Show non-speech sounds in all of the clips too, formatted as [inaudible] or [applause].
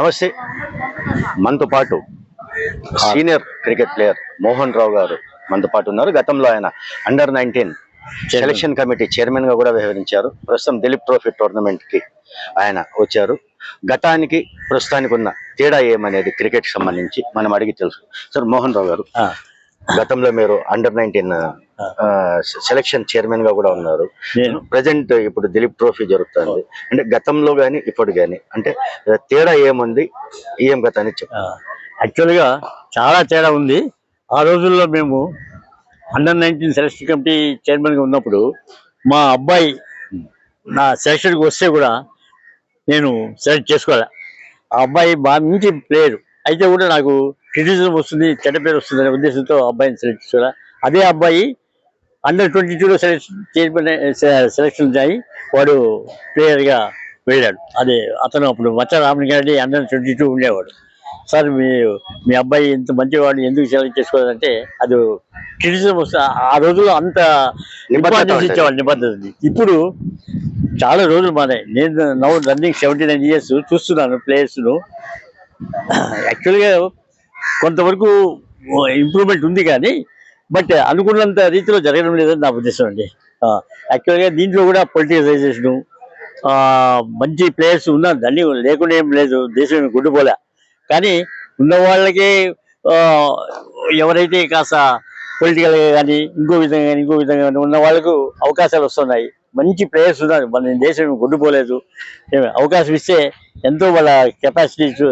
నమస్తే. మనతో పాటు senior cricket player Mohan Rao గారు మనతో పాటు ఉన్నారు. గతంలో ఆయన అండర్ నైన్టీన్ సెలక్షన్ కమిటీ చైర్మన్గా కూడా వ్యవహరించారు. ప్రస్తుతం దిలీప్ ట్రోఫీ టోర్నమెంట్కి ఆయన వచ్చారు. గతానికి ప్రస్తుతానికి ఉన్న తేడా ఏమనేది క్రికెట్ సంబంధించి మనం అడిగి తెలుసు. సార్ మోహన్ రావు గారు గతంలో మీరు అండర్ నైన్టీన్ సెలక్షన్ చైర్మన్గా కూడా ఉన్నారు. నేను. ప్రజెంట్ ఇప్పుడు దిలీప్ ట్రోఫీ జరుగుతుంది. అంటే గతంలో గాని ఇప్పుడు గాని అంటే తేడా ఏముంది? ఏం గత అని యాక్చువల్గా చాలా తేడా ఉంది. ఆ రోజుల్లో మేము అండర్ నైన్టీన్ సెలక్షన్ కమిటీ చైర్మన్గా ఉన్నప్పుడు మా అబ్బాయి నా సెలక్షన్కి వస్తే కూడా నేను సెలెక్ట్ చేసుకోవాలి ఆ అబ్బాయి బాగా మంచి ప్లేయర్ అయితే కూడా నాకు క్రిటిసిజం వస్తుంది చెడ్డ పేరు వస్తుంది అనే ఉద్దేశంతో అబ్బాయిని సెలెక్ట్ చేసుకోవాలి అదే అబ్బాయి అండర్ ట్వంటీ టూలో సెలెక్షన్ సెలక్షన్ అయ్యి వాడు ప్లేయర్గా వెళ్ళాడు. అదే అతను అప్పుడు మచ్చ రామలింగారెడ్డి అండర్ ట్వంటీ టూ ఉండేవాడు. సార్ మీ మీ అబ్బాయి ఇంత మంచివాడు ఎందుకు సెలెక్ట్ చేసుకోవాలంటే అది క్రిటిసిజం వస్తే ఆ రోజుల్లో అంత ఇంపార్టెన్స్ ఉంటుంది. ఇచ్చేవాడు నిబద్ధతని ఇప్పుడు చాలా రోజులు మారాయి నేను నవ్వు రన్నింగ్ సెవెంటీ నైన్ ఇయర్స్ చూస్తున్నాను ప్లేయర్స్ను యాక్చువల్గా [coughs] కొంతవరకు ఇంప్రూవ్మెంట్ ఉంది కానీ బట్ అనుకున్నంత రీతిలో జరగడం లేదని నా ఉద్దేశం అండి. యాక్చువల్గా దీంట్లో కూడా పొలిటికలైజేషను మంచి ప్లేయర్స్ ఉన్నారు దాన్ని లేకుండా ఏం లేదు దేశం గుడ్డుపోలే కానీ ఉన్న వాళ్ళకే ఎవరైతే కాస్త పొలిటికల్గా కానీ ఇంకో విధంగా కానీ ఇంకో విధంగా కానీ ఉన్న వాళ్ళకు అవకాశాలు వస్తున్నాయి. మంచి ప్లేయర్స్ ఉన్నారు. మన దేశం గుడ్డుపోలేదు ఏమి అవకాశం ఇస్తే ఎంతో వాళ్ళ కెపాసిటీస్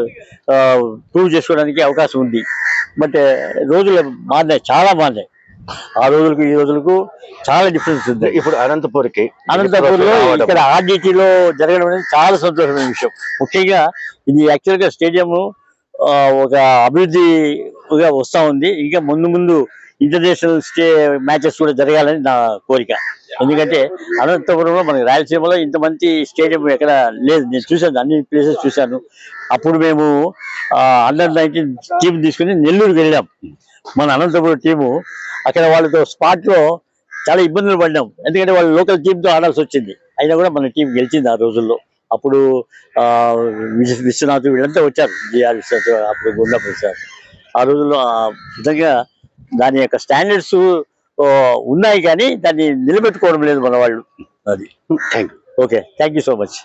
ప్రూవ్ చేసుకోవడానికి అవకాశం ఉంది. బట్ రోజులు మారినాయి. చాలా మారినాయి. ఆ రోజులకు ఈ రోజులకు చాలా డిఫరెన్స్ ఉంది. ఇప్పుడు అనంతపూర్కి అనంతపూర్లో ఇక్కడ ఆర్డిటీలో జరగడం అనేది చాలా సంతోషమైన విషయం. ముఖ్యంగా ఇది యాక్చువల్గా స్టేడియం ఒక అభివృద్ధిగా వస్తా ఉంది. ఇంకా ముందు ముందు ఇంటర్నేషనల్ స్టే మ్యాచెస్ కూడా జరగాలని నా కోరిక. ఎందుకంటే అనంతపురంలో మనకి రాయలసీమలో ఇంత మంచి స్టేడియం ఎక్కడ లేదు. నేను చూశాను అన్ని ప్లేసెస్ చూశాను. అప్పుడు మేము అండర్ నైన్టీన్ టీం తీసుకుని నెల్లూరుకి వెళ్ళాం. మన అనంతపురం టీము అక్కడ వాళ్ళతో స్పాట్లో చాలా ఇబ్బందులు పడ్డాం. ఎందుకంటే వాళ్ళు లోకల్ టీంతో ఆడాల్సి వచ్చింది. అయినా కూడా మన టీం గెలిచింది ఆ రోజుల్లో. అప్పుడు విశ్వనాథ్ వీళ్ళంతా వచ్చారు. జిఆర్ విశ్వనాథ్ అప్పుడు గుండా సార్. ఆ రోజుల్లో విధంగా దాని యొక్క స్టాండర్డ్స్ ఉన్నాయి కానీ దాన్ని నిలబెట్టుకోవడం లేదు మన వాళ్ళు అది. Thank okay thank you so much.